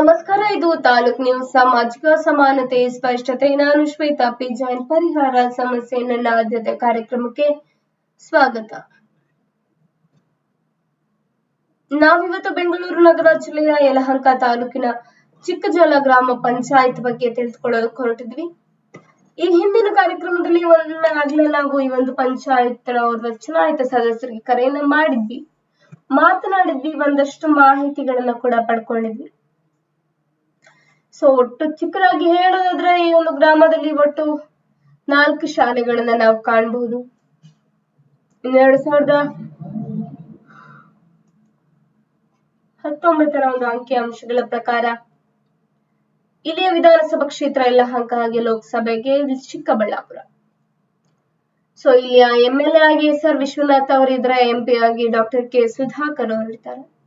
ನಮಸ್ಕಾರ, ಇದು ತಾಲೂಕ್ ನ್ಯೂಸ್ ಸಾಮಾಜಿಕ ಸಮಾನತೆ ಸ್ಪಷ್ಟತೆ. ನಾನು ಶ್ವೇತಾ ಪಿ ಜೈನ್ ಪರಿಹಾರ ಸಮಸ್ಯೆ ನನ್ನ ಆದ್ಯತೆ ಕಾರ್ಯಕ್ರಮಕ್ಕೆ ಸ್ವಾಗತ. ನಾವಿವತ್ತು ಬೆಂಗಳೂರು ನಗರ ಜಿಲ್ಲೆಯ ಯಲಹಂಕ ತಾಲೂಕಿನ ಚಿಕ್ಕಜಲ ಗ್ರಾಮ ಪಂಚಾಯತ್ ಬಗ್ಗೆ ತಿಳಿದುಕೊಳ್ಳಲು ಹೊರಟಿದ್ವಿ. ಈ ಹಿಂದಿನ ಕಾರ್ಯಕ್ರಮದಲ್ಲಿ ಒಂದಾಗ್ಲೇ ನಾವು ಈ ಒಂದು ಪಂಚಾಯತ್ ಅವ್ರ ಚುನಾಯಿತ ಸದಸ್ಯರಿಗೆ ಕರೆಯನ್ನ ಮಾಡಿದ್ವಿ. ಮಾತನಾಡಿದ್ವಿ, ಒಂದಷ್ಟು ಮಾಹಿತಿಗಳನ್ನ ಕೂಡ ಪಡ್ಕೊಂಡಿದ್ವಿ. ಸೊ ಒಟ್ಟು ಚಿಕ್ಕದಾಗಿ ಹೇಳೋದಾದ್ರೆ ಈ ಒಂದು ಗ್ರಾಮದಲ್ಲಿ ಒಟ್ಟು ನಾಲ್ಕು ಶಾಲೆಗಳನ್ನ ನಾವು ಕಾಣಬಹುದು ಎರಡ್ ಸಾವಿರದ ಹತ್ತೊಂಬತ್ತರ ಒಂದು ಅಂಕಿ ಅಂಶಗಳ ಪ್ರಕಾರ ಇಲ್ಲಿಯ ವಿಧಾನಸಭಾ ಕ್ಷೇತ್ರ ಎಲ್ಲ ಹಂಕ ಹಾಗೆ ಲೋಕಸಭೆಗೆ ಚಿಕ್ಕಬಳ್ಳಾಪುರ. ಸೊ ಇಲ್ಲಿಯ ಎಂ ಎಲ್ ಎ ಆಗಿ ಎಸ್ ಆರ್ ವಿಶ್ವನಾಥ್ ಅವರಿದ್ರೆ ಎಂ ಪಿ ಆಗಿ ಡಾಕ್ಟರ್ ಕೆ ಸುಧಾಕರ್ ಅವರಿದ್ದಾರೆ ಈ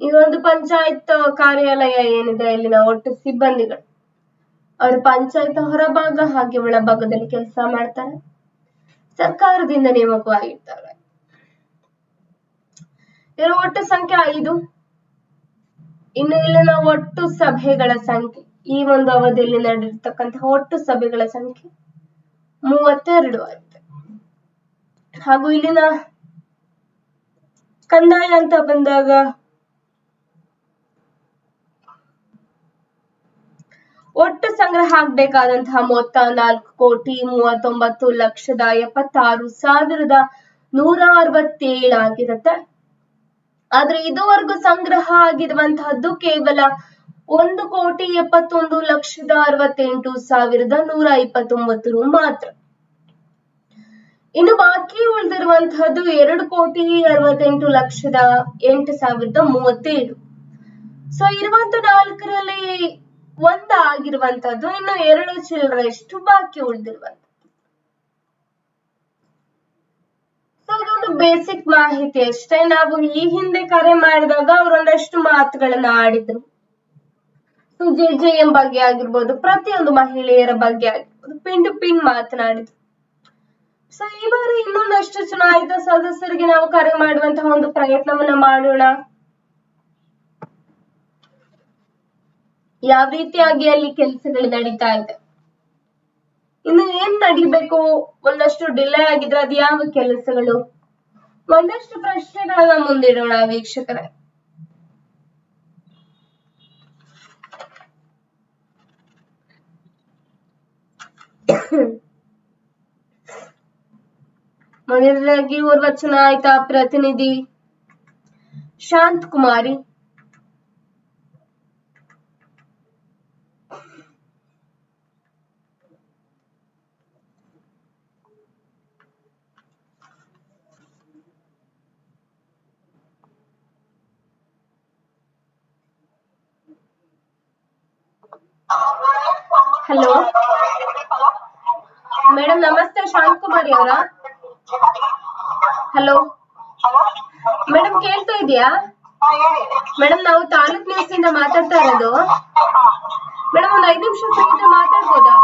ಒಂದು ಪಂಚಾಯತ್ ಕಾರ್ಯಾಲಯ ಏನಿದೆ ಇಲ್ಲಿನ ಒಟ್ಟು ಸಿಬ್ಬಂದಿಗಳು. ಅವರು ಪಂಚಾಯತ್ ಹೊರಭಾಗ ಹಾಗೆ ಒಳಭಾಗದಲ್ಲಿ ಕೆಲಸ ಮಾಡ್ತಾರೆ. ಸರ್ಕಾರದಿಂದ ನೇಮಕವಾಗಿರ್ತಾರೆ ಇದರ ಒಟ್ಟು ಸಂಖ್ಯೆ ಐದು. ಇನ್ನು ಇಲ್ಲಿನ ಒಟ್ಟು ಸಭೆಗಳ ಸಂಖ್ಯೆ, ಈ ಒಂದು ಅವಧಿಯಲ್ಲಿ ನಡೆದಿರ್ತಕ್ಕಂತಹ ಒಟ್ಟು ಸಭೆಗಳ ಸಂಖ್ಯೆ ಮೂವತ್ತೆರಡು ಆಗಿದೆ. ಹಾಗೂ ಇಲ್ಲಿನ ಕಂದಾಯ ಅಂತ ಬಂದಾಗ ಒಟ್ಟು ಸಂಗ್ರಹ ಆಗ್ಬೇಕಾದಂತಹ ಮೊತ್ತ ನಾಲ್ಕು ಕೋಟಿ ಮೂವತ್ತೊಂಬತ್ತು ಲಕ್ಷದ ಎಪ್ಪತ್ತಾರು ಸಾವಿರದ ನೂರ ಅರವತ್ತೇಳು ಆಗಿರುತ್ತೆ. ಆದ್ರೆ ಇದುವರೆಗೂ ಸಂಗ್ರಹ ಆಗಿರುವಂತಹದ್ದು ಕೇವಲ ಒಂದು ಕೋಟಿ ಎಪ್ಪತ್ತೊಂದು ಲಕ್ಷದ ಅರವತ್ತೆಂಟು ಸಾವಿರದ ನೂರ ಇಪ್ಪತ್ತೊಂಬತ್ತು ರು ಮಾತ್ರ. ಇನ್ನು ಬಾಕಿ ಉಳಿದಿರುವಂತಹದ್ದು ಎರಡು ಕೋಟಿ ಅರವತ್ತೆಂಟು ಲಕ್ಷದ ಎಂಟು ಸಾವಿರದ ಮೂವತ್ತೇಳು. ಸೊ ಇರುವಂತ ನಾಲ್ಕರಲ್ಲಿ ಒಂದ ಆಗಿರುವಂತದ್ದು ಇನ್ನು ಎರಡು ಚಿಲ್ಲರೆಷ್ಟು ಬಾಕಿ ಉಳಿದಿರುವಂತ ಸೊ ಅದೊಂದು ಬೇಸಿಕ್ ಮಾಹಿತಿ ಅಷ್ಟೇ. ನಾವು ಈ ಹಿಂದೆ ಕರೆ ಮಾಡಿದಾಗ ಅವರೊಂದಷ್ಟು ಮಾತುಗಳನ್ನ ಆಡಿದ್ರು. ಜೆ ಜೆ ಎಂ ಬಗ್ಗೆ ಆಗಿರ್ಬೋದು, ಪ್ರತಿಯೊಂದು ಮಹಿಳೆಯರ ಬಗ್ಗೆ ಆಗಿರ್ಬೋದು ಪಿನ್ ಟು ಪಿನ್ ಮಾತನಾಡಿದ್ರು. ಸೊ ಈ ಬಾರಿ ಇನ್ನೊಂದಷ್ಟು ಚುನಾಯಿತ ಸದಸ್ಯರಿಗೆ ನಾವು ಕರೆ ಮಾಡುವಂತಹ ಒಂದು ಪ್ರಯತ್ನವನ್ನ ಮಾಡೋಣ. ಯಾವ ರೀತಿಯಾಗಿ ಅಲ್ಲಿ ಕೆಲಸಗಳು ನಡೀತಾ ಇದೆ? ಇನ್ನು ಏನ್ ನಡಿಬೇಕು? ಒಂದಷ್ಟು ಡಿಲೇ ಆಗಿದ್ರೆ ಅದು ಯಾವ ಕೆಲಸಗಳು? ಒಂದಷ್ಟು ಪ್ರಶ್ನೆಗಳನ್ನ ಮುಂದಿಡೋಣ ವೀಕ್ಷಕರೇ. ಮೊದಲನೇದಾಗಿ ಓರ್ವ ಆಯ್ತಾ ಪ್ರತಿನಿಧಿ ಶಾಂತ್ ಕುಮಾರಿ ಹಲೋ ಮೇಡಮ್ ನಮಸ್ತೆ ಶಾಂತ್ ಕುಮಾರಿ ಅವರ ಹಲೋ ಮೇಡಮ್ ಕೇಳ್ತಾ ಇದೆಯಾ ಮೇಡಮ್, ನಾವು ತಾಲೂಕ್ ನ್ಯೂಸ್ ಇಂದ ಮಾತಾಡ್ತಾ ಇರೋದು. ಮೇಡಮ್, ಒಂದ್ ಐದು ನಿಮಿಷ ಮಾತಾಡ್ಬೋದಾ?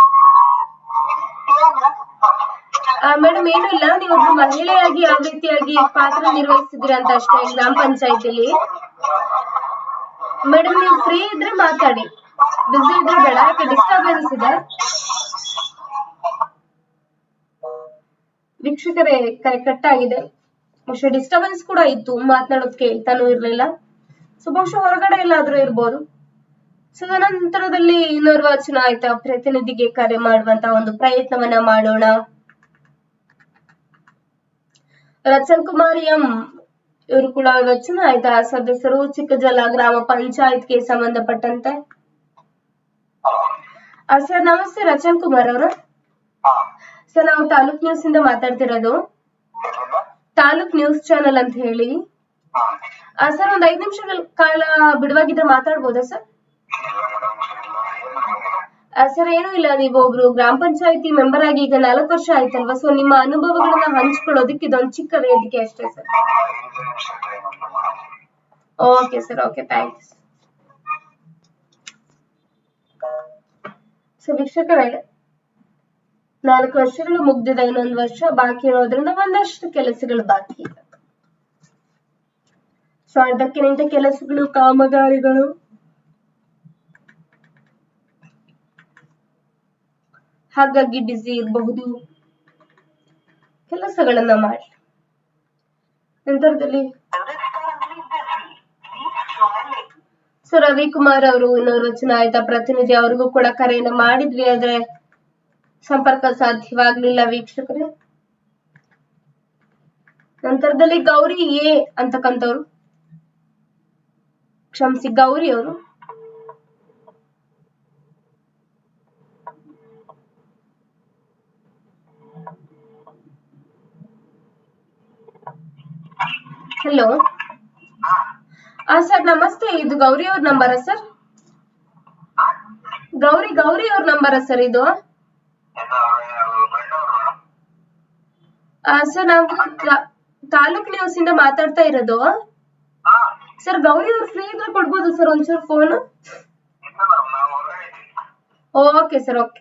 ಮೇಡಮ್, ಏನು ಇಲ್ಲ ನೀವು ಒಬ್ರು ಮಹಿಳೆಯಾಗಿ ಯಾವ ರೀತಿಯಾಗಿ ಪಾತ್ರ ನಿರ್ವಹಿಸಿದ್ರಿ ಅಂತ ಅಷ್ಟೇ, ಗ್ರಾಮ ಪಂಚಾಯತಿಲಿ. ಮೇಡಮ್, ನೀವು ಫ್ರೀ ಇದ್ರೆ ಮಾತಾಡಿ. ಬಿಸಿ ಇದ್ರೆ ಬೇಡ, ಯಾಕೆ ಡಿಸ್ಟರ್ಬೆನ್ಸ್ ಇದೆ? ವೀಕ್ಷಕರೇ, ಕರೆ ಕಟ್ ಆಗಿದೆ. ಬಹುಶಃ ಡಿಸ್ಟರ್ಬೆನ್ಸ್ ಕೂಡ ಇತ್ತು ಮಾತನಾಡೋದ್ ಕೇಳ್ತಾನೂ ಇರ್ಲಿಲ್ಲ. ಸೊ ಬಹುಶಃ ಹೊರಗಡೆ ಎಲ್ಲಾದ್ರೂ ಇರ್ಬೋದು. ಸೊ ನಂತರದಲ್ಲಿ ಇನ್ನೋರ್ವ ಚುನಾಯಿತ ಪ್ರತಿನಿಧಿಗೆ ಕರೆ ಮಾಡುವಂತ ಒಂದು ಪ್ರಯತ್ನವನ್ನ ಮಾಡೋಣ. ರಚನ್ ಕುಮಾರ್ ಎಂ ಇವರು ಕೂಡ ಚುನಾಯಿತ ಸದಸ್ಯರು ಚಿಕ್ಕಜಲ ಗ್ರಾಮ ಪಂಚಾಯತ್ಗೆ ಸಂಬಂಧಪಟ್ಟಂತೆ. ಸರ್ ನಮಸ್ತೆ ರಚನ್ ಕುಮಾರ್ ಅವರು. ಸರ್ ನಾವು ತಾಲೂಕ್ ನ್ಯೂಸ್ ಇಂದ ಮಾತಾಡ್ತಿರೋದು. ತಾಲೂಕ್ ನ್ಯೂಸ್ ಚಾನೆಲ್ ಅಂತ ಹೇಳಿ. ಸರ್ ಒಂದ್ ಐದ್ ನಿಮಿಷಗಳ ಕಾಲ ಬಿಡುವಾಗಿದ್ರೆ ಮಾತಾಡ್ಬೋದಾ ಸರ್? ಸರ್ ಏನು ಇಲ್ಲ ನೀವು ಒಬ್ರು ಗ್ರಾಮ ಪಂಚಾಯತಿ ಮೆಂಬರ್ ಆಗಿ ಈಗ ನಾಲ್ಕು ವರ್ಷ ಆಯ್ತಲ್ವಾ? ಸೊ ನಿಮ್ಮ ಅನುಭವಗಳನ್ನ ಹಂಚ್ಕೊಳ್ಳೋದಕ್ಕೆ ಇದೊಂದು ಚಿಕ್ಕ ವೇದಿಕೆ ಅಷ್ಟೇ sir. Okay sir okay thanks so ವೀಕ್ಷಕರೇ ನಾಲ್ಕು ವರ್ಷಗಳು ಮುಗ್ದಿದೆ, ಇನ್ನೊಂದು ವರ್ಷ ಬಾಕಿ ಇರೋದ್ರಿಂದ ಒಂದಷ್ಟು ಕೆಲಸಗಳು ಬಾಕಿ ಇದೆ. ಸೊ ಅರ್ಧಕ್ಕಿಂತ ಕೆಲಸಗಳು, ಕಾಮಗಾರಿಗಳು. ಹಾಗಾಗಿ ಬಿಸಿ ಇರಬಹುದು. ಕೆಲಸಗಳನ್ನ ಮಾಡಿ. ನಂತರದಲ್ಲಿ ಸೊ ರವಿಕುಮಾರ್ ಅವರು ಇನ್ನೊಂದು ಚುನಾಯಿತ ಆಯ್ತಾ ಪ್ರತಿನಿಧಿ, ಅವ್ರಿಗೂ ಕೂಡ ಕರೆಯನ್ನ ಮಾಡಿದ್ವಿ, ಆದ್ರೆ ಸಂಪರ್ಕ ಸಾಧ್ಯವಾಗ್ಲಿಲ್ಲ ವೀಕ್ಷಕರೇ. ನಂತರದಲ್ಲಿ ಗೌರಿ ಎ ಅಂತಕ್ಕಂಥವ್ರು. ಕ್ಷಮಿಸಿ, ಗೌರಿ ಅವರು. ಹಲೋ ಸರ್, ನಮಸ್ತೆ. ಇದು ಗೌರಿ ಅವ್ರ ನಂಬರಾ, ಸರ್? ಗೌರಿ ಗೌರಿ ಅವ್ರ ನಂಬರಾ, ಸರ್, ಇದು ಆ ಸರ್ ನಾವು ತಾಲೂಕ್ ನ್ಯೂಸ್ ಇಂದ ಮಾತಾಡ್ತಾ ಇರೋದು. ಸರ್ ಗೌರಿ ಅವ್ರು ಫ್ರೀ ಇದ್ರೆ ಕೊಡ್ಬೋದು ಸರ್ ಒಂಚೂರು phone okay sir okay.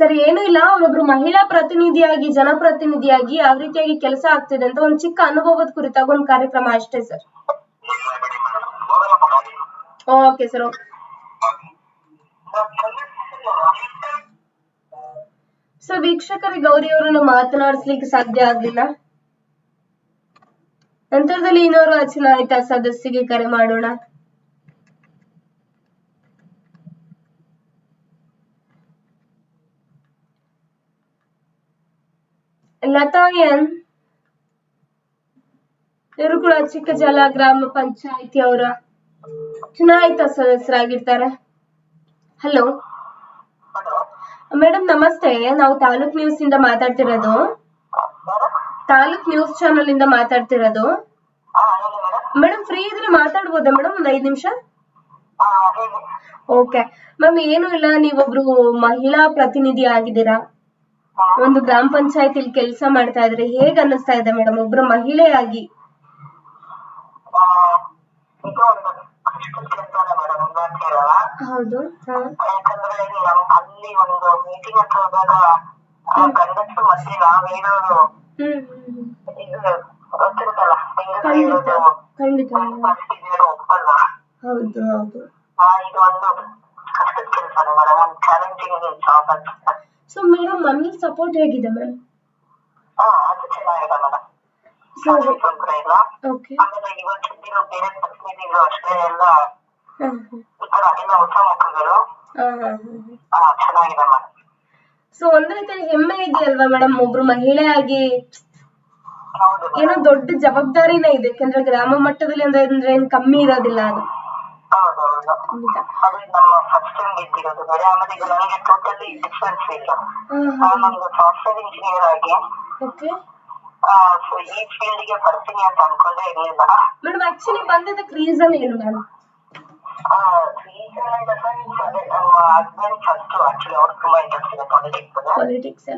Sir ಏನು ಇಲ್ಲ. ಅವರೊಬ್ರು ಮಹಿಳಾ ಪ್ರತಿನಿಧಿಯಾಗಿ ಜನಪ್ರತಿನಿಧಿಯಾಗಿ ಯಾವ ರೀತಿಯಾಗಿ ಕೆಲಸ ಆಗ್ತಿದೆ ಅಂತ ಒಂದ್ ಚಿಕ್ಕ ಅನುಭವದ ಕುರಿತಾಗ ಒಂದ್ ಕಾರ್ಯಕ್ರಮ ಅಷ್ಟೇ sir. Okay sir okay. So ವೀಕ್ಷಕರ, ಗೌರಿ ಅವರನ್ನು ಮಾತನಾಡಿಸ್ಲಿಕ್ಕೆ ಸಾಧ್ಯ ಆಗ್ಲಿಲ್ಲ? ನಂತರದಲ್ಲಿ ಇನ್ನೋರ್ವ ಚುನಾಯಿತ ಸದಸ್ಯಗೆ ಕರೆ ಮಾಡೋಣ? ಲತಾ ಎನ್ ಇವರು ಕೂಡ ಚಿಕ್ಕಜಲ ಗ್ರಾಮ ಪಂಚಾಯಿತಿ ಅವರ ಚುನಾಯಿತ ಸದಸ್ಯರಾಗಿರ್ತಾರೆ. ಹಲೋ ಮೇಡಮ್ ನಮಸ್ತೆ. ನಾವು ತಾಲೂಕ್ ನ್ಯೂಸ್ ಇಂದ ಮಾತಾಡ್ತಿರೋದು. ತಾಲೂಕ್ ನ್ಯೂಸ್ ಚಾನಲ್ ಇಂದ ಮಾತಾಡ್ತಿರೋದು. ಮೇಡಮ್. ಫ್ರೀ ಇದ್ರೆ ಮಾತಾಡ್ಬೋದಾ ಮೇಡಮ್? ಒಂದ್ ಐದ್ ನಿಮಿಷ. ಓಕೆ. ಮ್ಯಾಮ್ ಏನು ಇಲ್ಲ. ನೀವೊಬ್ರು ಮಹಿಳಾ ಪ್ರತಿನಿಧಿ ಆಗಿದ್ದೀರಾ? ಒಂದು ಗ್ರಾಮ ಪಂಚಾಯತಿಲಿ ಕೆಲಸ ಮಾಡ್ತಾ ಇದ್ರೆ ಹೇಗ್ ಅನ್ನಿಸ್ತಾ ಇದೆ ಮೇಡಮ್? ಒಬ್ರು ಮಹಿಳೆಯಾಗಿ. ಹೌದು ಯಾಕಂದ್ರೆ ನಮ್ ಅಲ್ಲಿ ಒಂದು ಮೀಟಿಂಗ್ ಅಂತ ಹೋದಾಗ ಗಂಡಸರು ಮತ್ತೆ ನಾವ್ ಹ್ಮ್ ಹ್ಮ್ ಹ್ಮ್. ಇದು ಗೊತ್ತಿರುತ್ತಲ್ಲ ಹೆಂಗಸರು ಒಪ್ಪಲ್ಲ ಹೌದು ಹೌದು. ಇದು ಒಂದು ಕಷ್ಟದ ಕೆಲಸ ಮೇಡಮ್. ಒಂದು ಚಾಲೆಂಜಿಂಗ್ ಜಾಬ್ ಅಂತ. ಸೊ ಮೇಡಮ್ ಮಮ್ಮಿ ಸಪೋರ್ಟ್ ಹೇಗಿದೆ ಮ್ಯಾಮ್ ಹಾ ಅದು ಚೆನ್ನಾಗಿದೆ ಮೇಡಮ್. So okay. ಆಮೇಲೆ ಇವತ್ತು ಬೇರೆ ಪ್ರತಿನಿಧಿಗಳು ಅಷ್ಟೇ ಎಲ್ಲ ಹೊಸ ಮುಖಗಳು ಚೆನ್ನಾಗಿದೆ ಮೇಡಮ್ ಸೊ ಒಂದ್ ರೀತಿ ಹೆಮ್ಮೆ ಇದೆಯಲ್ವಾ ಮೇಡಮ್ ಒಬ್ರು ಮಹಿಳೆಯಾಗಿ ಹೌದು ಏನೋ ದೊಡ್ಡ ಜವಾಬ್ದಾರಿನೇ ಇದೆ. ಯಾಕಂದ್ರೆ ಗ್ರಾಮ ಮಟ್ಟದಲ್ಲಿ ಅಂದ್ರೆ ಅಂದ್ರೆ ಏನ್ ಕಮ್ಮಿ ಇರೋದಿಲ್ಲ ಅದು. ನಮ್ಮ ಫಸ್ಟ್ ಬೇರೆ ಆಮೇಲೆ ಈಗ ನನಗೆ ಟೋಟಲಿ ಡಿಫ್ರೆನ್ಸ್ ಇಲ್ಲ. ಹಾ ಹಾ ಸಾಫ್ಟ್ವೇರ್ ಇಂಜಿನಿಯರ್ ಆಗಿ. ಈ ಫೀಲ್ಡ್ಗೆ ಬರ್ತೀನಿ ಅಂತ ಅನ್ಕೊಂಡೇ ಇರ್ಲಿಲ್ಲ. ಮೇಡಮ್ ಆಕ್ಚುಲಿ ಬಂದಿದ್ದಕ್ಕೆ ರೀಸನ್ ಏನು ಮ್ಯಾಮ್ ಪಾಲಿಟಿಕ್ಸ್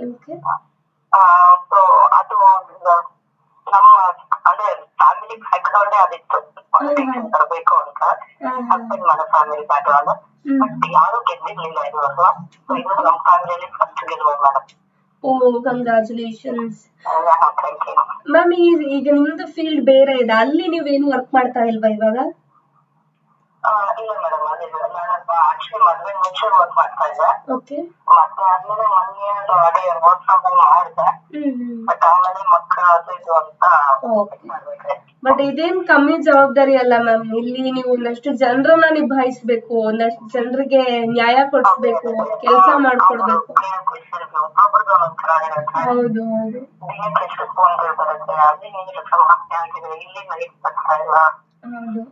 ಸೊ ಅದು ನಮ್ಮ ಅಂದ್ರೆ ಫ್ಯಾಮಿಲಿ ಬ್ಯಾಕ್ಗ್ರೌಂಡೇ ಅದಿತ್ತು. ಪಾಲಿಟಿಕ್ಸ್ ಬರಬೇಕು ಅಂತ. ಹಸ್ಬೆಂಡ್ ಮನೆ ಫ್ಯಾಮಿಲಿ ಬ್ಯಾಕ್ಗ್ರೌಂಡ್ ಬಟ್ ಯಾರು ಗೆದ್ದಿರ್ಲಿಲ್ಲ ಇದುವರೆಗೂ ಇದು ನಮ್ಮ ಫ್ಯಾಮಿಲಿಯಲ್ಲಿ ಫಸ್ಟ್ ಗೆಲುವು ಮೇಡಮ್ ಓ ಕಂಗ್ರಾಚುಲೇಷನ್ಸ್ ಮ್ಯಾಮ್ ಈಗ ನಿಮ್ದು ಫೀಲ್ಡ್ ಬೇರೆ ಇದೆ. ಅಲ್ಲಿ ನೀವೇನು ವರ್ಕ್ ಮಾಡ್ತಾ ಇಲ್ವಾ ಇವಾಗ? ಇಲ್ಲ ಮೇಡಮ್ ಅದೇ ನಾನೊಬ್ಬ ಆಕ್ಚುಲಿ ಮದ್ವೆ ಮುಂಚೆ ವರ್ಕ್ ಮಾಡ್ತಾ ಇದ್ದೆ. ಓಕೆ ಮತ್ತೆ ಆದ್ಮೇಲೆ ಒನ್ ಇಯರ್ ಅದೇ ವರ್ಕ್ ಫ್ರಮ್ ಹೋಮ್ ಮಾಡಿದೆ ಹ್ಮ್ ಹ್ಮ್. ಬಟ್ ಆಮೇಲೆ ಮಕ್ಕಳು ಅದು ಇದು ಅಂತ ಬಟ್ ಇದೇನ್ ಕಮ್ಮಿ ಜವಾಬ್ದಾರಿ ಅಲ್ಲ ಮ್ಯಾಮ್ ಇಲ್ಲಿ ನೀವು ಒಂದಷ್ಟು ಜನರನ್ನ ನಿಭಾಯಿಸ್ಬೇಕು ಒಂದಷ್ಟು ಜನರಿಗೆ ನ್ಯಾಯ ಕೊಡಿಸ್ಬೇಕು ಕೆಲಸ ಮಾಡ್ಕೊಡ್ಬೇಕು. ಹೌದು ಹೌದು. ಬರ್ತಾ ಇಲ್ಲ. ಹೌದು.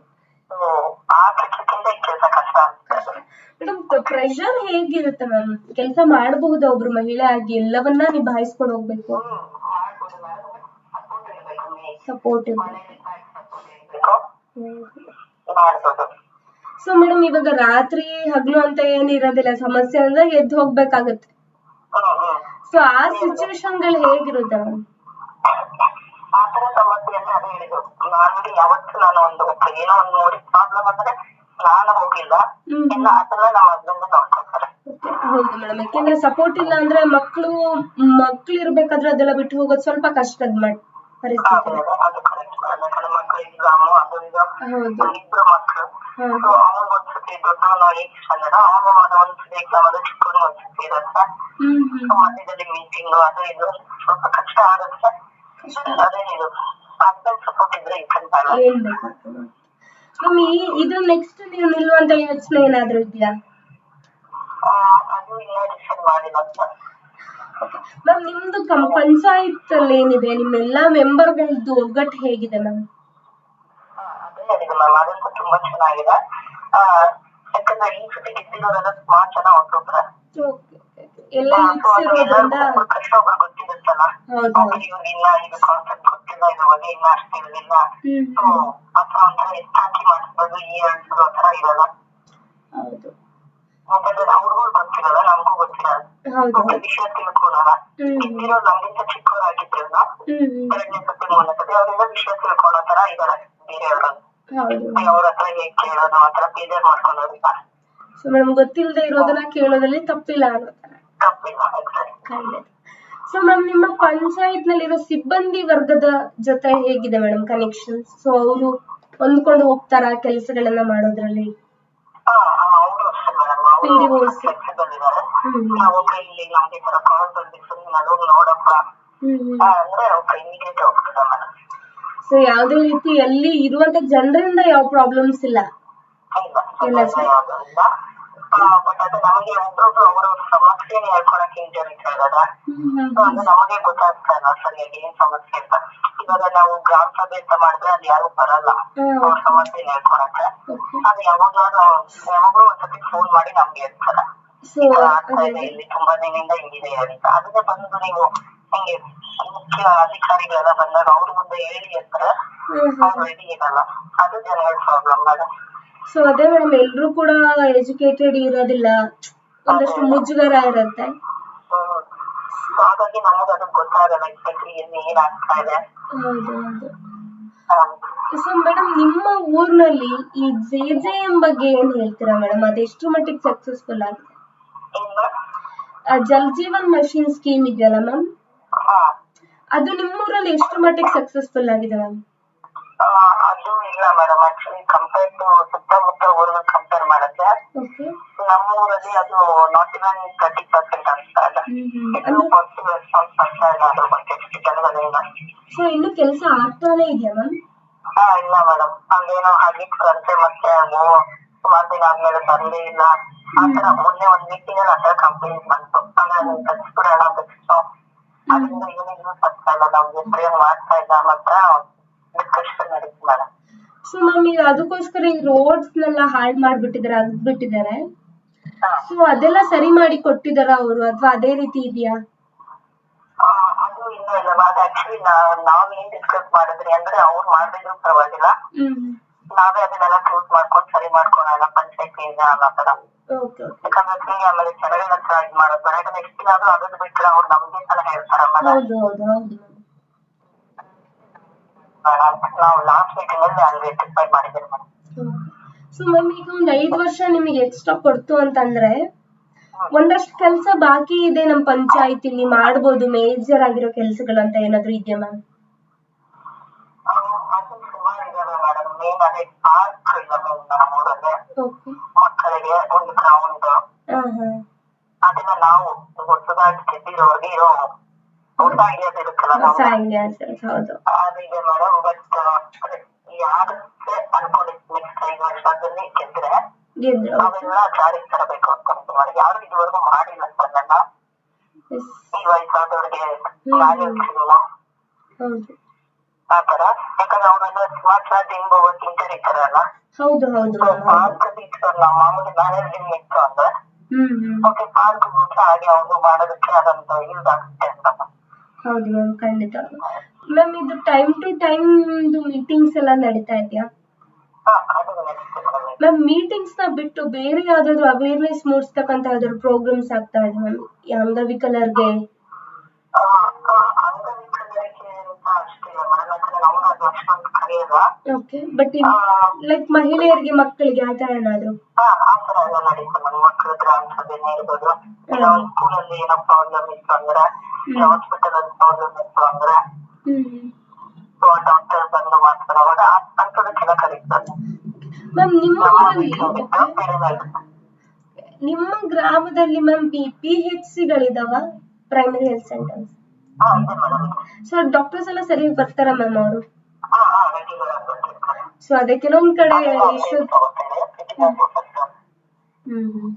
ಮೇಡಮ್ ಪ್ರೆಷರ್ ಹೇಗಿರುತ್ತೆ ಮ್ಯಾಮ್ ಕೆಲಸ ಮಾಡಬಹುದು ಒಬ್ರು ಮಹಿಳೆ ಆಗಿ ಎಲ್ಲವನ್ನ ನಿಭಾಯಿಸ್ಕೊಂಡು ಹೋಗ್ಬೇಕು. ಸಪೋರ್ಟ್ ಸೊ ಮೇಡಮ್ ಇವಾಗ ರಾತ್ರಿ ಹಗ್ಲು ಅಂತ ಏನಿರೋದಿಲ್ಲ ಸಮಸ್ಯೆ ಅಂದ್ರೆ ಎದ್ದು ಹೋಗ್ಬೇಕಾಗತ್ತೆ. ಸೊ ಆ ಸಿಚುವೇಶನ್ಗಳು ಹೇಗಿರುತ್ತೆ ಮ್ಯಾಮ್ ಆ ತರ ಸಮಸ್ಯೆಯನ್ನ ಅದು ಹೇಳಿದ್ರು. ನಾನು ಯಾವತ್ತು ನಾನು ಒಂದು ಏನೋ ಒಂದು ನೋಡಿ ಪ್ರಾಬ್ಲಮ್ ಅಂದ್ರೆ ನಾನು ಹೋಗಿಲ್ಲ. ಎಲ್ಲ ಅದನ್ನ ನಮ್ಮ ಹಸ್ಬೆಂಡ್ ನೋಡ್ಕೊತಾರೆ ಹೌದು ಮೇಡಮ್ ಯಾಕೆಂದ್ರೆ ಸಪೋರ್ಟ್ ಇಲ್ಲ ಅಂದ್ರೆ ಮಕ್ಳು ಮಕ್ಳು ಇರ್ಬೇಕಾದ್ರೆ ಅದೆಲ್ಲ ಬಿಟ್ಟು ಹೋಗೋದು ಸ್ವಲ್ಪ ಕಷ್ಟದ ಮಟ್ ಪರಿಸ್ಥಿತಿ. ಇಬ್ರು ಮಕ್ಕಳು ಹೌದು. ಸೊ ಅವ್ರಿಗೊಂದು ಸತಿ ದೊಡ್ಡವನು ಏಟ್ ಸ್ಟ್ಯಾಂಡರ್ಡ್ ಅವನು ಒಂದು ಒಂದ್ಸತಿ ಎಕ್ಸಾಮ್ ಅದು ಚಿಕ್ಕವನು ಒಂದ್ಸತಿ ಇರುತ್ತೆ. ಮಧ್ಯದಲ್ಲಿ ಮೀಟಿಂಗ್ ಅದು ಇದು. ಸ್ವಲ್ಪ ಕಷ್ಟ ಆಗುತ್ತೆ. ಅದೇ ಇದು. ನೆಕ್ಸ್ಟ್ ನೀವು ನಿಲ್ಲುವಂತ ಯೋಚನೆ ಏನಾದ್ರು ಇದೆಯಾ? ಮ್ಯಾಮ್ ನಿಮ್ದು ಕಂ ಪಂಚಾಯತ್ ಅಲ್ಲಿ ಏನಿದೆ? ನಿಮ್ಮೆಲ್ಲಾ ಮೆಂಬರ್ಗಳದ್ದು ಒಗ್ಗಟ್ಟು ಹೇಗಿದೆ ಮ್ಯಾಮ್ ಅದಂತೂ ತುಂಬಾ ಚೆನ್ನಾಗಿದೆ. ಯಾಕಂದ್ರೆ ಈ ಸತಿ ಗೆದ್ದಿರೋರೆಲ್ಲ ಸುಮಾರು ಜನ ಒಬ್ಬೊಬ್ರೆ ಎಲ್ಲ ಕಷ್ಟ ಹೌದು. ಒಬ್ಬರಿಗೆ ಇಲ್ಲ ಇದು ಕಾನ್ಸೆಪ್ಟ್ ಗೊತ್ತಿಲ್ಲ ಇದು ಬಗ್ಗೆ ಇಲ್ಲ ಅಷ್ಟು ಹ್ಮ್ ಸೊ ಆತರ ಒಂಥರ ಹೆಚ್ಚಾಕಿ ಮಾಡಿಸ್ಬೋದು ಈ ಹೇಳ್ಸೋದು ಆತರ ಇರಲ್ಲ. ಹೌದು. ಯಾಕಂದ್ರೆ ಅವ್ರಿಗೂ ಗೊತ್ತಿರಲ್ಲ ನಮಗೂ ಗೊತ್ತಿರಲ್ಲ. ವಿಷಯ ತಿಳ್ಕೊಳಲ್ಲ. ಹ್ಮ್. ಗೆದ್ದಿರೋ ನಮ್ಗಿಂತ ಚಿಕ್ಕವರಾಗಿದ್ರಿಂದ ಎರಡನೇ ಸತಿ ಮೂರನೇ ಸತಿ ಅವರೆಲ್ಲ ವಿಷಯ ತಿಳ್ಕೊಳ್ಳೋ ತರ ಇದಾರೆ ಬೇರೆಯವರು. ಹೌದು. ಅವ್ರ ಹತ್ರ ಹೇಗ್ ಕೇಳೋದು ಆತರ ಬೇಜಾರ್ ಮಾಡ್ಕೊಳ್ಳೋದಿಲ್ಲ. ಸೊ ಮೇಡಮ್ ಗೊತ್ತಿಲ್ಲದೆ ಇರೋದನ್ನ ಕೇಳೋದ್ರಲ್ಲಿ ತಪ್ಪಿಲ್ಲ ಅನ್ನೋ ತರ ತಪ್ಪಿಲ್ಲ ಎಕ್ಸಾಕ್ಟ್ ಸೊ ಮ್ಯಾಮ್ ನಿಮ್ಮ ಪಂಚಾಯತ್ ನಲ್ಲಿರೋ ಸಿಬ್ಬಂದಿ ವರ್ಗದ ಜೊತೆ ಹೇಗಿದೆ ಮೇಡಮ್ ಕನೆಕ್ಷನ್ ಸೊ ಅವರು ಹೊಂದ್ಕೊಂಡು ಹೋಗ್ತಾರ ಕೆಲಸಗಳನ್ನ ಮಾಡೋದ್ರಲ್ಲಿ? ಸೊ ಯಾವ್ದೇ ರೀತಿ ಅಲ್ಲಿ ಇರುವಂತ ಜನರಿಂದ ಯಾವ ಪ್ರಾಬ್ಲಮ್ಸ್ ಇಲ್ಲ ಇಲ್ಲ. ಬಟ್ ಅದು ನಮಗೆ ಒಬ್ಬೊಬ್ರು ಅವ್ರ ಸಮಸ್ಯೆನ ಹೇಳ್ಕೊಳಕ್ ಹಿಂಜರಿತಾ ಇದಾರೆ ಹ್ಮ್ ಅದು ನಮಗೆ ಗೊತ್ತಾಗ್ತಾ ಇಲ್ಲ ಸರಿಯಾಗಿ ಏನ್ ಸಮಸ್ಯೆ ಅಂತ. ಇವಾಗ ನಾವು ಗ್ರಾಮ ಸಭೆ ಅಂತ ಮಾಡಿದ್ರೆ ಅಲ್ಲಿ ಯಾರು ಬರಲ್ಲ. ಅವ್ರ ಸಮಸ್ಯೆನ ಹೇಳ್ಕೊಳಕ್ಕೆ ಅದು ಯಾವಾಗ್ಲಾದ್ರು ಯಾವಾಗ್ಲೂ ಒಂದ್ಸತಿ ಫೋನ್ ಮಾಡಿ ನಮ್ಗೆ ಹೇಳ್ತಾರೆ. ಸೊ ಆಗ್ತಾ ಇದೆ ಇಲ್ಲಿ ತುಂಬಾ ದಿನದಿಂದ ಹಿಂಗಿದೆ ಅಂತ. ಅದನ್ನ ಬಂದು ನೀವು ಹಿಂಗೆ ಮುಖ್ಯ ಅಧಿಕಾರಿಗಳೆಲ್ಲ ಬಂದಾಗ ಅವ್ರ ಮುಂದೆ ಹೇಳಿ ಅಂತಾರೆ ಅವ್ರು ರೆಡಿ ಇರಲ್ಲ. ಅದು ಜನಗಳ ಪ್ರಾಬ್ಲಮ್ ಅದು ಸೊ ಅದೇ ಮೇಡಮ್ ಎಲ್ರು ಕೂಡ ಎಜುಕೇಟೆಡ್ ಇರೋದಿಲ್ಲ. ಒಂದಷ್ಟು ಮುಜುಗರ ಇರುತ್ತೆ. ಹ್ಮ್ ಹಾಗಾಗಿ ನಮಗ್ ಅದು ಗೊತ್ತಾಗಲ್ಲ ಎಕ್ಸಾಕ್ಟ್ಲಿ ಎಲ್ಲಿ ಏನಾಗ್ತಾ ಇದೆ. ಹೌದು ಹೌದು. ಸೊ ಮೇಡಮ್ ನಿಮ್ಮ ಊರಿನಲ್ಲಿ ಈ ಜೆ ಜೆ ಎಂ ಬಗ್ಗೆ ಏನ್ ಹೇಳ್ತೀರಾ ಮೇಡಮ್ ಅದೆಷ್ಟು ಮಟ್ಟಿಗೆ ಸಕ್ಸಸ್ಫುಲ್ ಆಗಿದೆ? ಜಲ್ ಜೀವನ್ ಮಷಿನ್ ಸ್ಕೀಮ್ ಇದೆಯಲ್ಲ ಮ್ಯಾಮ್ ಅದು ನಿಮ್ಮೂರಲ್ಲಿ ಎಷ್ಟು ಮಟ್ಟಿಗೆ ಸಕ್ಸಸ್ಫುಲ್ ಆಗಿದೆ ಮ್ಯಾಮ್ ಇಲ್ಲ ಮೇಡಮ್ ಆಕ್ಚುಲಿ ಕಂಪೇರ್ ಟು ಸುತ್ತಮುತ್ತ ಊರಿಗೆ ಕಂಪೇರ್ ಮಾಡಿದ್ರೆ ಓಕೆ ನಮ್ಮ ಊರಲ್ಲಿ ಅದು ನಾಟ್ ಇವನ್ ತರ್ಟಿ ಪರ್ಸೆಂಟ್ ಅಂತ ಇಲ್ಲ. ಇದು ಪಾಸಿಟಿವ್ ರೆಸ್ಪಾನ್ಸ್ ಬರ್ತಾ ಇಲ್ಲ ಅದ್ರ ಬಗ್ಗೆ ಎಷ್ಟು ಸೊ ಇನ್ನು ಕೆಲಸ ಆಗ್ತಾನೆ ಇದೆಯಾ ಮ್ಯಾಮ್ ಹಾ ಇಲ್ಲ ಮೇಡಮ್ ಅದೇನೋ ಆಗಿತ್ತಂತೆ ಮತ್ತೆ ಅದು ಸುಮಾರು ದಿನ ಆದ್ಮೇಲೆ ಬರ್ಲೇ ಇಲ್ಲ. ಆತರ ಮೊನ್ನೆ ಒಂದ್ ಮೀಟಿಂಗ್ ಅಲ್ಲಿ ಆತರ ಕಂಪ್ಲೇಂಟ್ ಬಂತು. ಅಂದ್ರೆ ಅದನ್ನ ತಗ್ಸ್ಬಿಡೋಣ ತಗ್ಸು ಅದರಿಂದ ಏನೇನು ಬರ್ತಾ ಇಲ್ಲ ನಮ್ಗೆ ಪ್ರೇಮ್ ಮಾಡ್ತಾ ಇಲ್ಲ ಮಾತ್ರ ಡಿಸ್ಕಷನ್ ನಡೀತು ಮೇಡಮ್ ಸೊ ಮ್ಯಾಮ್ ಈಗ ಅದಕ್ಕೋಸ್ಕರ ಈ ರೋಡ್ಸ್ನೆಲ್ಲ ಹಾಳ್ ಮಾಡ್ಬಿಟ್ಟಿದಾರೆ ಅಗ್ಬಿಟ್ಟಿದ್ದಾರೆ ಸೊ ಅದೆಲ್ಲ ಸರಿ ಮಾಡಿ ಕೊಟ್ಟಿದಾರ ಅವರು? ಅಥವಾ ಅದೇ ರೀತಿ ಇದೆಯಾ? ಅದು ಇನ್ನೂ ಇಲ್ಲ ಅದು ಆಕ್ಚುಲಿ ನಾವ್ ಏನ್ ಡಿಸ್ಕಸ್ ಮಾಡಿದ್ರಿ ಅಂದ್ರೆ ಅವ್ರು ಮಾಡಿದ್ರು ಪರವಾಗಿಲ್ಲ. ಹ್ಮ್. ನಾವೇ ಅದನ್ನೆಲ್ಲ ಕ್ಲೋಸ್ ಮಾಡ್ಕೊಂಡು ಸರಿ ಮಾಡ್ಕೊಳ್ಳೋಣ ಪಂಚಾಯತಿಯಿಂದ ಅನ್ನೋ ತರ ಯಾಕಂದ್ರೆ ಆಮೇಲೆ ಜನಗಳ ಹತ್ರ ಇದ್ ಮಾಡೋದು ಬೇಡ ದಿನ ಆದ್ರೂ ಅದನ್ನ ಬಿಟ್ರೆ ಅವ್ರು ನಮ್ಗೆ ಸಲಹೆ ಹೇಳ್ತಾರೆ ಆಮೇಲೆ ಹೌದು ಹೌದು ಹೌದು ಮೇಡಮ್ ನಾವು ಲಾಸ್ಟ್ ಮೀಟಿಂಗ್ ಅಲ್ಲಿ ರೆಕ್ಟಿಫೈ ಮಾಡಿದ್ದೀವಿ ಮೇಡಮ್ ಸೊ ಮ್ಯಾಮ್ ಈಗ ಒಂದ್ ಐದ್ ವರ್ಷ ನಿಮಗೆ ಎಕ್ಸ್ಟ್ರಾ ಕೊಡ್ತು ಅಂತಂದ್ರೆ ಒಂದಷ್ಟು ಕೆಲಸ ಬಾಕಿ ಇದೆ ನಮ್ ಪಂಚಾಯತಿಲಿ ಮಾಡ್ಬೋದು ಮೇಜರ್ ಆಗಿರೋ ಕೆಲಸಗಳು ಅಂತ ಏನಾದ್ರು ಇದೆಯಾ ಮ್ಯಾಮ್ ಅದು ಸುಮಾರು ಇದಾವೆ ಮೇಡಮ್ ಮೇನ್ ಅದೇ ಪಾರ್ಕ್ ಇಲ್ಲ ಮೇನ್ ನಮ್ಮೂರಲ್ಲಿ ಮಕ್ಕಳಿಗೆ ಒಂದು ಗ್ರೌಂಡ್ ಅದನ್ನ ನಾವು ಹೊಸದಾಗಿ ಗೆದ್ದಿರೋರ್ಗೆ ಇರೋ ಹೊಸ ಐಡಿಯಾಸ್ ಇರುತ್ತಲ್ಲ ಹೊಸ ನಾವು ಐಡಿಯಾಸ್ ಹೌದು. ಅದಿದೆ ಮೇಡಮ್ ಬಟ್ ಯಾರುತ್ತೆ ಅನ್ಕೊಂಡಿದ್ದು ನೆಕ್ಸ್ಟ್ ಐದು ವರ್ಷದಲ್ಲಿ ಗೆದ್ರೆ? ಗೆದ್ರು ಅವೆಲ್ಲ ಜಾರಿಗೆ ತರಬೇಕು ಅನ್ಕೊಂತೀನಿ ಮೇಡಮ್ ಯಾರು ಇದುವರೆಗೂ ಮಾಡಿಲ್ಲ Yes. ಈ ವಯಸ್ಸಾದವ್ರಿಗೆ ಆತರ ಯಾಕಂದ್ರೆ ಅವರೆಲ್ಲ ಸ್ಮಾರ್ಟ್ ಚಾರ್ಜಿಂಗ್ ವರ್ಕಿಂಗ್ ಇರ್ತಾರಲ್ಲ ಹೌದು ಹೌದು ಹೌದು. ಪಾರ್ಕ್ ಮಾಮೂಲಿ ಮ್ಯಾನೇಜಿಂಗ್ ಇತ್ತು ಅಂದ್ರೆ? ಹ್ಮ್ ಹ್ಮ್. ಓಕೆ ಪಾರ್ಕ್ ಬಿಟ್ಟು ಹಾಗೆ ಅವನು ಮಾಡೋದಕ್ಕೆ ಅದಂತ ಯೂಸ್ ಆಗುತ್ತೆ ಅಂತ. ಹೌದು ಮ್ಯಾಮ್ ಖಂಡಿತ. ಮ್ಯಾಮ್ ಇದು ಟೈಮ್ ಟು ಟೈಮ್ ಮೀಟಿಂಗ್ಸ್ ಎಲ್ಲ ನಡೀತಾ ಇದೆಯಾ? ಮ್ಯಾಮ್ ಮೀಟಿಂಗ್ಸ್ನ ಬಿಟ್ಟು ಬೇರೆ ಯಾವ್ದಾದ್ರು ಅವೇರ್ನೆಸ್ ಮೂಡಿಸ್ತಕ್ಕಂಥ ಯಾವ್ದಾದ್ರು ಪ್ರೋಗ್ರಾಮ್ಸ್ ಆಗ್ತಾ ಇದೆ ಮ್ಯಾಮ್ ಅಂಗವಿಕಲರಿಗೆ ಅಂಗವಿಕಲರಿಗೆ ಅಂತ ಓಕೆ ಬಟ್ ಲೈಕ್ ಮಹಿಳೆಯರಿಗೆ ಮಕ್ಕಳಿಗೆ ಆ ತರ ಏನಾದ್ರು? ಹಾ ಆತರ ಎಲ್ಲ ನಮ್ಮ ಮಕ್ಕಳ ಗ್ರಾಮ ಸಭೆನೇ ಇರ್ಬೋದು ಇಲ್ಲ ಒಂದು ಸ್ಕೂಲಲ್ಲಿ ಏನೋ ಪ್ರಾಬ್ಲಮ್ ಇತ್ತು ಅಂದ್ರೆ ಇಲ್ಲ ಹಾಸ್ಪಿಟಲ್ ಅಲ್ಲಿ ಪ್ರಾಬ್ಲಮ್ ಇತ್ತು ಅಂದ್ರೆ ಡಾಕ್ಟರ್ ಬಂದು ಮಾತಾಡೋವಾಗ ಅಂತದಕ್ಕೆಲ್ಲ ಕರೀತಾರೆ ಮ್ಯಾಮ್ ನಿಮ್ಮ ಊರಲ್ಲಿ. ನಿಮ್ಮ ಗ್ರಾಮದಲ್ಲಿ ma'am P P H ಸಿಗಳಿದಾವ primary health centres so doctors ಎಲ್ಲ ಸರಿಯಾಗಿ ಬರ್ತಾರ ಮ್ಯಾಮ್ ಅವರು? ಸೊ ಅದೇ ಕೆಲವೊಂದ್ ಕಡೆ ಹ್ಮ್.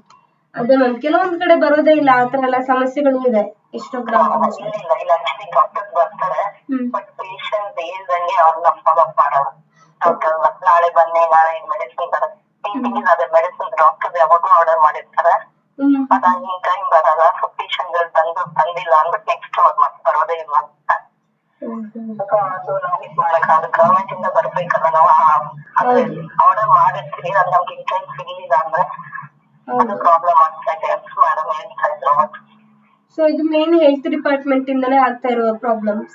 ಅದೇ ಮ್ಯಾಮ್ ಕೆಲವೊಂದ್ ಕಡೆ ಬರೋದೇ ಇಲ್ಲ ಆತರ ಎಲ್ಲ ಸಮಸ್ಯೆಗಳು ಇದೆ. ಎಷ್ಟೋ ಗ್ರಾಮ ನಾಳೆ ಬನ್ನಿ ನಾಳೆ ಮೆಡಿಸಿನ್ ಬರುತ್ತೆ. ಅದೇ ಮೆಡಿಸಿನ್ ಡಾಕ್ಟರ್ ಯಾವಾಗೂ ಆರ್ಡರ್ ಮಾಡಿರ್ತಾರೆ. ಹ್ಮ್. ಅದಾಗಿ ಟೈಮ್ ಬರಲ್ಲ ಸೊ ಪೇಷಂಟ್ ಬಂದು ಬಂದಿಲ್ಲ ಅಂದ್ಬಿಟ್ಟು ನೆಕ್ಸ್ಟ್ ಅವ್ರು ಮತ್ತೆ ಬರೋದೇ ಇಲ್ಲ. ಅದು ಮಾಡಕ್ ಮಾಡಕ್ಕಾಗಲ್ಲ ಗವರ್ಮೆಂಟ್ ಇಂದ ಬರ್ಬೇಕಲ್ಲ ನಾವು ಆರ್ಡರ್ ಮಾಡಿರ್ತೀವಿ ಅದು ನಮ್ಗೆ ಟೈಮ್ ಸಿಗ್ಲಿಲ್ಲ ಅಂದ್ರೆ ಅದು ಪ್ರಾಬ್ಲಮ್ ಆಗ್ತಾ ಇದೆ ಮೇಡಮ್ ಹೇಳ್ತಾ ಇದ್ರು. ಸೊ ಇದು ಮೇನ್ ಹೆಲ್ತ್ ಡಿಪಾರ್ಟ್ಮೆಂಟ್ ಇಂದಲೇ ಆಗ್ತಾ ಇರುವ ಪ್ರಾಬ್ಲಮ್ಸ್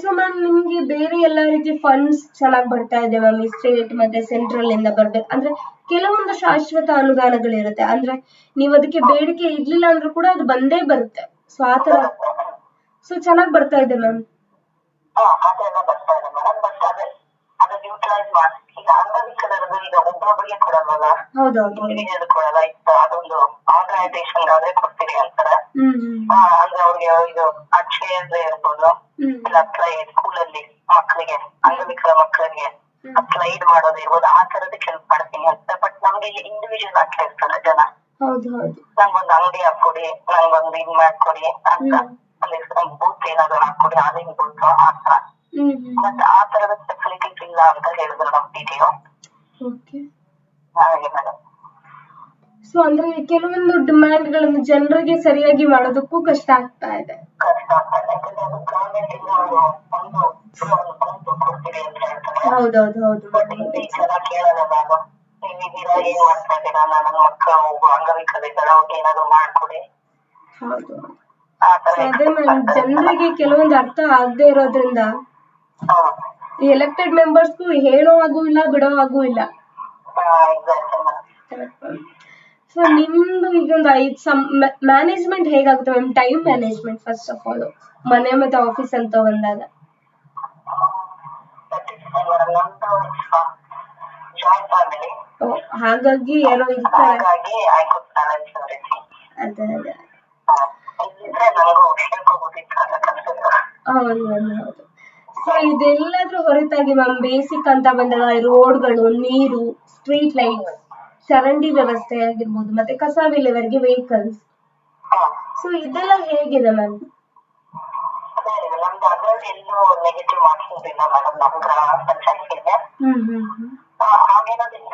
ಸೊ ಮ್ಯಾಮ್ ನಿಮ್ಗೆ ಬೇರೆ ಎಲ್ಲ ರೀತಿ ಫಂಡ್ಸ್ ಚೆನ್ನಾಗಿ ಬರ್ತಾ ಇದೆ ಮ್ಯಾಮ್ ಸ್ಟೇಟ್ ಮತ್ತೆ ಸೆಂಟ್ರಲ್ ಇಂದ ಬರ್ಬೇಕು. ಅಂದ್ರೆ ಕೆಲವೊಂದು ಶಾಶ್ವತ ಅನುದಾನಗಳಿರುತ್ತೆ. ಅಂದ್ರೆ ನೀವು ಅದಕ್ಕೆ ಬೇಡಿಕೆ ಇರ್ಲಿಲ್ಲ ಅಂದ್ರೂ ಕೂಡ ಅದು ಬಂದೇ ಬರುತ್ತೆ. ಸೊ ಆತರ ಸೊ ಚೆನ್ನಾಗಿ ಬರ್ತಾ ಇದೆ ಮ್ಯಾಮ್. ಮಕ್ಕಳಿಗೆ ಮಾಡೋದು ಇರ್ಬೋದು ಆ ತರದಕ್ಕೆ ಹೆಲ್ಪ್ ಮಾಡ್ತೀನಿ ಅಂತ. ಬಟ್ ನಮ್ಗೆ ಇಲ್ಲಿ ಇಂಡಿವಿಜುವಲ್ ಆಗ್ತಾ ಇರ್ತಾರೆ ಜನ. ನಂಗೊಂದು ಅಂಗಡಿ ಹಾಕೊಡಿ ನಂಗೊಂದು ಇದ್ ಮಾಡ್ಕೊಡಿ ಅಂತ. ಹ್ಮ್. ಅಲ್ಲಿ ಬೂತ್ ಏನಾದ್ರು ಹಾಕೊಡಿ ಹಾಲಿನ ಬೂತ್ ಆ ತರ ಬಟ್ ಆ ತರದ ಫೆಸಿಲಿಟೀಸ್ ಇಲ್ಲ ಅಂತ ಹೇಳಿದ್ರು ನಮ್ ಪಿಡಿಒ ಓಕೆ. ಹಾಗೆ ಮೇಡಮ್ ಸೊ ಅಂದ್ರೆ ಕೆಲವೊಂದು ಡಿಮ್ಯಾಂಡ್ಗಳನ್ನು ಜನರಿಗೆ ಸರಿಯಾಗಿ ಮಾಡೋದಕ್ಕೂ ಕಷ್ಟ ಆಗ್ತಾ ಇದೆ. ಹೌದೌದು ಹೌದು. ಏನಾದ್ರು ಮಾಡ್ಕೊಡಿ. ಹೌದು. ಅದೇ ಮ್ಯಾಮ್ ಜನರಿಗೆ ಕೆಲವೊಂದು ಅರ್ಥ ಆಗದೆ ಇರೋದ್ರಿಂದ ಈ ಎಲೆಕ್ಟೆಡ್ ಮೆಂಬರ್ಸ್ಗೂ ಹೇಳೋ ಹಾಗೂ ಇಲ್ಲ ಬಿಡೋ ಹಾಗೂ ಇಲ್ಲ. ಸೊ ನಿಮ್ದು ಒಂದು ಐದು ಸಮ್ ಮ್ಯಾನೇಜ್ಮೆಂಟ್ ಹೇಗಾಗುತ್ತೆ ma'am time management first of all ಮನೆ ಮತ್ತೆ ಆಫೀಸ್ ಅಂತ ಬಂದಾಗ. ಹಾಗಾಗಿ ಏನೋ ಇರ್ತಾರೆ. ಅದೇ ಅದೇ. ಹೌದು ಸೊ ಇದೆಲ್ಲದ್ರ ಹೊರತಾಗಿ ಮ್ಯಾಮ್ ಬೇಸಿಕ್ ಅಂತ ಬಂದಾಗ ರೋಡ್ಗಳು ನೀರು ಸ್ಟ್ರೀಟ್ ಲೈಟ್ ಚರಂಡಿ ವ್ಯವಸ್ಥೆ ಆಗಿರ್ಬೋದು, ಮತ್ತೆ ಕಸ ವಿಲೇವರಿಗೆ ವೆಹಿಕಲ್ಸ್ ಸೊ ಇದೆಲ್ಲ ಹೇಗಿದೆ ಮ್ಯಾಮ್ ನಮ್ದು ಎಲ್ಲೂ ನೆಗೆಟಿವ್ ಮೇಡಮ್ ನಮ್ಮ ಹ್ಮ್.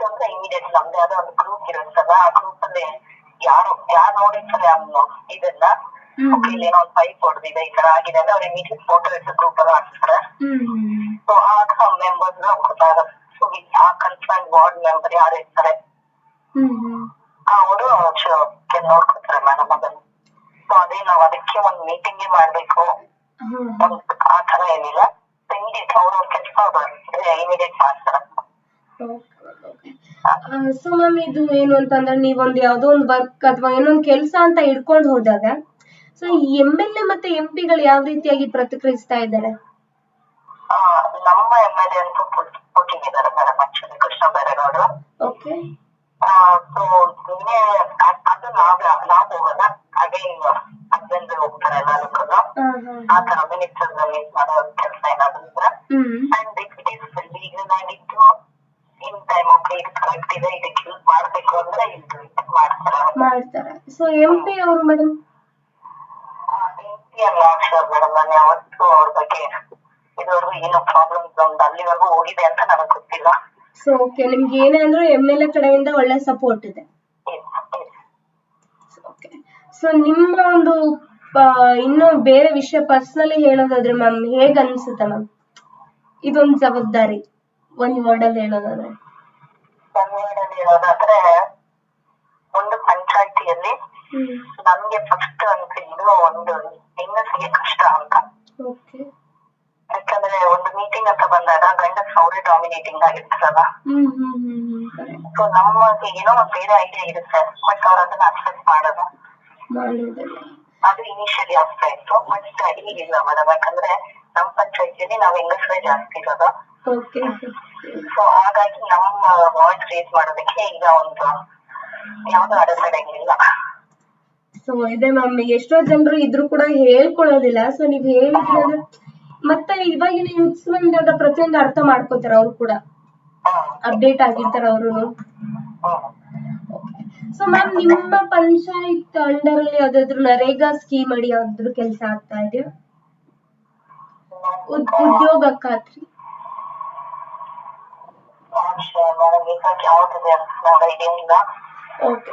ಅಂದ್ರೆ ಇಮಿಡಿಯೇಟ್ ನಮ್ದು ಯಾವ್ದೋ ಒಂದು ಗ್ರೂಪ್ ಇರುತ್ತಲ್ಲ ಆ ಗ್ರೂಪ್ ಅಲ್ಲಿ ಯಾರು ಯಾರು ನೋಡಿರ್ತಾರೆ ಅವ್ನು ಇದನ್ನ ಏನೋ ಒಂದು ಪೈಪ್ ಹೊಡೆದಿದೆ ಈ ತರ ಆಗಿದೆ ಅಂದ್ರೆ ಅವ್ರು ಇಮಿಡಿಯೇಟ್ ಫೋಟೋ ಎತ್ತು ಗ್ರೂಪ್ ಅಲ್ಲಿ ಹಾಕ್ತಾರೆ ಸೊ ಆಗ ಮೆಂಬರ್ಸ್ ಗೊತ್ತಾಗುತ್ತೆ ಸೊ ಆ ಕನ್ಸರ್ನ್ ವಾರ್ಡ್ ಮೆಂಬರ್ ಯಾರು ಇರ್ತಾರೆ? ಅವರು ನೋಡ್ಕೊತಾರೆ ಮೇಡಮ್ ಅದನ್ನ. ಸೊ ಅದೇ ನಾವು ಅದಕ್ಕೆ ಒಂದು ಮೀಟಿಂಗ್ ಮಾಡ್ಬೇಕು. ಆ ತರ ಏನಿಲ್ಲ. ಇಮಿಡಿಯೇಟ್ ಅವ್ರವ್ರ ಕೆಲಸ ಇಮಿಡಿಯೇಟ್ ಮಾಡ್ತಾರೆ. ಸೊ ಮ್ಯಾಮ್ ಇದು ಏನು ಅಂತಂದ್ರೆ ನೀವೊಂದು ಯಾವ್ದೋ ಒಂದು ವರ್ಕ್ ಅಥವಾ ಏನೋ ಒಂದು ಕೆಲಸ ಅಂತ ಹಿಡ್ಕೊಂಡು ಹೋದಾಗ ಸೊ ಎಂ ಎಲ್ ಎ ಮತ್ತೆ ಎಂ ಪಿಗಳು ಯಾವ ರೀತಿಯಾಗಿ ಪ್ರತಿಕ್ರಿಯಿಸ್ತಾ ಇದ್ದಾರೆ? ನಮ್ಮ ಎಲ್ ಎ ಅಂತೂ ಕೊಟ್ಟಿದ್ದಾರೆ ಮೇಡಮ್ ಆಕ್ಚುಲಿ ಕೃಷ್ಣ ಬೈರೇಗೌಡರು. ಓಕೆ ಸೊ ನಿನ್ನೆ ಅದ್- ನಾವ್ ನಾವ್ ಹೋಗಲ್ಲ ಅಗೇನ್ ಹಸ್ಬೆಂಡ್ ಹೋಗ್ತಾರೆ ಎಲ್ಲದಕ್ಕೂ ಆ ತರ ಮಿನಿಸ್ಟರ್ ಮೀಟ್ ಮಾಡೋ ಕೆಲಸ ಏನಾದ್ರು ಇದ್ರೆ. And it is legal in time okay ಇದು ಕರೆಕ್ಟ್ ಇದೆ. ಇದಕ್ಕೆ ಯೂಸ್ ಮಾಡ್ಬೇಕು ಅಂದ್ರೆ ಇದು ಮಾಡ್ತಾರೆ. ಮಾಡ್ತಾರೆ. ಸೊ ಎಂ ಪಿ ಅವರು ಮೇಡಮ್ ಮೇಡಮ್ ನಾನು ಯಾವತ್ತೂ ಅವ್ರ ಬಗ್ಗೆ ಇದುವರೆಗೂ ಏನು ಪ್ರಾಬ್ಲಮ್ಸ್ ನಮ್ದು ಅಲ್ಲಿವರೆಗೂ ಹೋಗಿದೆ ಅಂತ ನನಗೆ ಗೊತ್ತಿಲ್ಲ. ಸೊ ಓಕೆ ನಿಮ್ಗೆ ಏನೇ ಅಂದ್ರೂ ಎಂ ಎಲ್ ಎ ಕಡೆಯಿಂದ ಒಳ್ಳೆ ಸಪೋರ್ಟ್ ಇದೆ. ಸೊ ನಿಮ್ಮ ಒಂದು ಇನ್ನು ಬೇರೆ ವಿಷಯ ಪರ್ಸನಲಿ ಹೇಳೋದಾದ್ರೆ ಮ್ಯಾಮ್ ಹೇಗ್ ಅನ್ಸುತ್ತೆ ಮ್ಯಾಮ್ ಇದೊಂದು ಜವಾಬ್ದಾರಿ ಒಂದ್ ವರ್ಡ್ ಅಲ್ಲಿ ಹೇಳೋದಾದ್ರೆ. ಅಲ್ಲಿ ಹೇಳೋದಾದ್ರೆ ಒಂದು ಪಂಚಾಯತಿಯಲ್ಲಿ ನಮ್ಗೆ ಫಸ್ಟ್ ಅನ್ಸಿದ್ದು ಒಂದು ಹೆಂಗಸಿಗೆ ಕಷ್ಟ ಅಂತ. ಯಾಕಂದ್ರೆ ಒಂದು ಮೀಟಿಂಗ್ ಅಂತ ಬಂದಾಗ ಗಂಡಸ್ ಅವರೇ ಡಾಮಿನೇಟಿಂಗ್ ಆಗಿರ್ತಾರಲ್ಲ. ಸೊ ನಮಗೆ ಏನೋ ಒಂದು ಬೇರೆ ಐಡಿಯಾ ಇರುತ್ತೆ ಬಟ್ ಅವ್ರ ಅದನ್ನ ಅಕ್ಸೆಪ್ಟ್ ಮಾಡೋದು. ಮಾಡೋದಿಲ್ಲ ಅದು ಇನಿಷಿಯಲಿ ಆಗ್ತಾ ಇತ್ತು ಬಟ್ ಈಗಿಲ್ಲ ಮೇಡಮ್ ಯಾಕಂದ್ರೆ ನಮ್ಮ ಪಂಚಾಯತಿಯಲ್ಲಿ ನಾವು ಹೆಂಗಸರೇ ಜಾಸ್ತಿ ಇರೋದು. ಸೊ ಹಾಗಾಗಿ ನಮ್ಮ ವಾಯ್ಸ್ ರೇಸ್ ಮಾಡೋದಕ್ಕೆ ಈಗ ಒಂದು ಯಾವ್ದು ಅಡೆತಡೆಗಳಿಲ್ಲ ಸೊ ಇದೆ ಮ್ಯಾಮ್ ಎಷ್ಟೋ ಜನರು ಇದ್ರು ಕೂಡ ಹೇಳ್ಕೊಳ್ಳೋದಿಲ್ಲ. ಸೊ ನೀವ್ ಹೇಳಿದ್ರೆ ಮತ್ತೆ ಇವಾಗಿನ ಯೂತ್ಸ್ ಬಂದಾಗ ಪ್ರತಿಯೊಂದು ಅರ್ಥ ಮಾಡ್ಕೋತಾರ ಅವ್ರು ಕೂಡ. ಅಪ್ಡೇಟ್ ಆಗಿರ್ತಾರ ಅವರು ಸೊ ಮ್ಯಾಮ್ ನಿಮ್ಮ ಪಂಚಾಯತ್ ಅಂಡರ್ ಅಲ್ಲಿ ಯಾವ್ದಾದ್ರು ನರೇಗಾ ಸ್ಕೀಮ್ ಅಡಿ ಯಾವ್ದಾದ್ರು ಕೆಲಸ ಆಗ್ತಾ ಇದೆಯಾ? ಉದ್- ಉದ್ಯೋಗ ಖಾತ್ರಿ ಯಾವ್ದಿದೆ ಅಂತ ಐಡಿಯಾ ಇಲ್ಲ. ಓಕೆ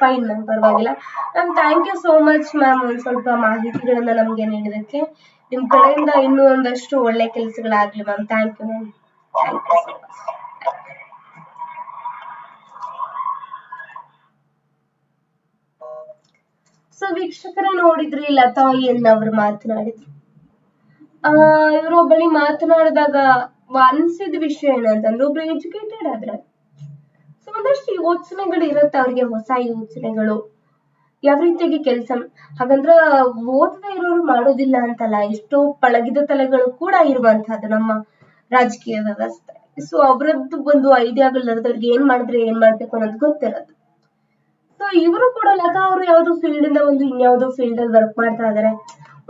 ಫೈನ್ ಮ್ಯಾಮ್ ಪರವಾಗಿಲ್ಲ. Ma'am thank you so much ma'am ಒಂದು ಸ್ವಲ್ಪ ಮಾಹಿತಿಗಳನ್ನ ನಮಗೆ ನೀಡಿದಕ್ಕೆ ನಿಮ್ ಕಡೆಯಿಂದ ಇನ್ನೂ ಒಂದಷ್ಟು ಒಳ್ಳೆ ಕೆಲಸಗಳಾಗ್ಲಿ ma'am thank you ma'am thank you so much so ವೀಕ್ಷಕರೇ ನೋಡಿದ್ರಿ ಲತಾ ಎನ್ ಅವ್ರು ಮಾತನಾಡಿದ್ರು ಆ ಇವರೊಬ್ಬಳಿ ಮಾತನಾಡಿದಾಗ ಅನ್ಸಿದ ವಿಷಯ ಏನಂತಂದ್ರೆ ಒಬ್ರು ಎಜುಕೇಟೆಡ್ ಆದ್ರೆ ಸೊ ಒಂದಷ್ಟು ಯೋಚನೆಗಳು ಇರುತ್ತೆ ಅವ್ರಿಗೆ, ಹೊಸ ಯೋಚನೆಗಳು. ಯಾವ ರೀತಿಯಾಗಿ ಕೆಲಸ ಹಾಗಂದ್ರ ಓದದೇ ಇರೋರು ಮಾಡೋದಿಲ್ಲ ಅಂತಲ್ಲ, ಎಷ್ಟೋ ಪಳಗಿದ ತಲೆಗಳು ಕೂಡ ಇರುವಂತಹದ್ದು ನಮ್ಮ ರಾಜಕೀಯ ವ್ಯವಸ್ಥೆ. ಸೊ ಅವರದ್ದು ಒಂದು ಐಡಿಯಾಗಳಿರುತ್ತೆ ಅವ್ರಿಗೆ ಏನ್ ಮಾಡಿದ್ರೆ ಏನ್ ಮಾಡ್ಬೇಕು ಅನ್ನೋದು ಗೊತ್ತಿರೋದು. ಸೊ ಇವರು ಕೂಡ ಲತಾ ಅವರು ಯಾವ್ದೋ ಫೀಲ್ಡ್ ಇಂದ ಒಂದು ಇನ್ಯಾವುದೋ ಫೀಲ್ಡ್ ಅಲ್ಲಿ ವರ್ಕ್ ಮಾಡ್ತಾ ಇದಾರೆ.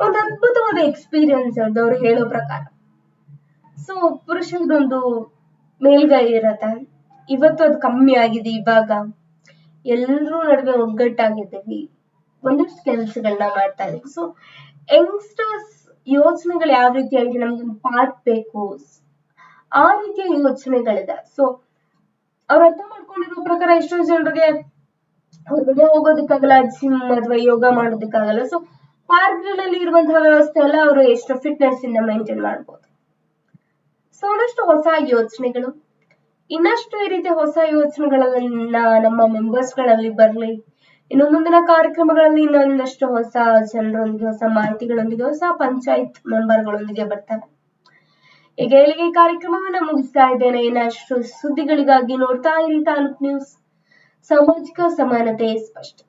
ಒಂದು ಅದ್ಭುತವಾದ ಎಕ್ಸ್ಪೀರಿಯನ್ಸ್ ಅವ್ರದ್ದು ಅವ್ರು ಹೇಳೋ ಪ್ರಕಾರ. ಸೊ ಪುರುಷರದೊಂದು ಮೇಲ್ಗೈ ಇರತ್ತೆ. ಇವತ್ತು ಅದು ಕಮ್ಮಿ ಆಗಿದೆ ಇವಾಗ. ಎಲ್ಲರೂ ನಡುವೆ ಒಗ್ಗಟ್ಟಾಗಿದ್ದೀವಿ. ಒಂದಷ್ಟು ಕೆಲಸಗಳನ್ನ ಮಾಡ್ತಾ ಇದೀವಿ ಸೊ ಯಂಗ್ಸ್ಟರ್ಸ್ ಯೋಚನೆಗಳು ಯಾವ ರೀತಿ ರೀತಿಯಾಗಿ ನಮ್ಗೊಂದು ಪಾರ್ಕ್ ಬೇಕು. ಆ ರೀತಿಯ ಯೋಚನೆಗಳಿದೆ. ಸೊ ಅವ್ರು ಅರ್ಥ ಮಾಡ್ಕೊಂಡಿರೋ ಪ್ರಕಾರ ಎಷ್ಟೋ ಜನರಿಗೆ ಹೊರಗಡೆ ಹೋಗೋದಕ್ಕಾಗಲ್ಲ ಜಿಮ್ ಅಥವಾ ಯೋಗ ಮಾಡೋದಕ್ಕಾಗಲ್ಲ. ಸೊ ಪಾರ್ಕ್ಗಳಲ್ಲಿ ಇರುವಂತಹ ವ್ಯವಸ್ಥೆ ಎಲ್ಲ ಅವರು ಎಷ್ಟು ಫಿಟ್ನೆಸ್ ಇಂದ ಮೈಂಟೈನ್ ಮಾಡ್ಬೋದು. ಸೊ ಒಂದಷ್ಟು ಹೊಸ ಯೋಚನೆಗಳು. ಇನ್ನಷ್ಟು ಈ ರೀತಿ ಹೊಸ ಯೋಚನೆಗಳನ್ನ ನಮ್ಮ ಮೆಂಬರ್ಸ್ಗಳಲ್ಲಿ ಬರ್ಲಿ. ಇನ್ನು ಮುಂದಿನ ಕಾರ್ಯಕ್ರಮಗಳಲ್ಲಿ ಇನ್ನೊಂದಷ್ಟು ಹೊಸ ಜನರೊಂದಿಗೆ, ಹೊಸ ಮಾಹಿತಿಗಳೊಂದಿಗೆ, ಹೊಸ ಪಂಚಾಯತ್ ಮೆಂಬರ್ಗಳೊಂದಿಗೆ ಬರ್ತಾರೆ. ಈಗ ಇಲ್ಲಿಗೆ ಕಾರ್ಯಕ್ರಮವನ್ನ ಮುಗಿಸ್ತಾ ಇದ್ದೇನೆ. ಇನ್ನಷ್ಟು ಸುದ್ದಿಗಳಿಗಾಗಿ ನೋಡ್ತಾ ಇರಿ ತಾಲೂಕ್ ನ್ಯೂಸ್. ಸಾಮಾಜಿಕ ಸಮಾನತೆ ಸ್ಪಷ್ಟ.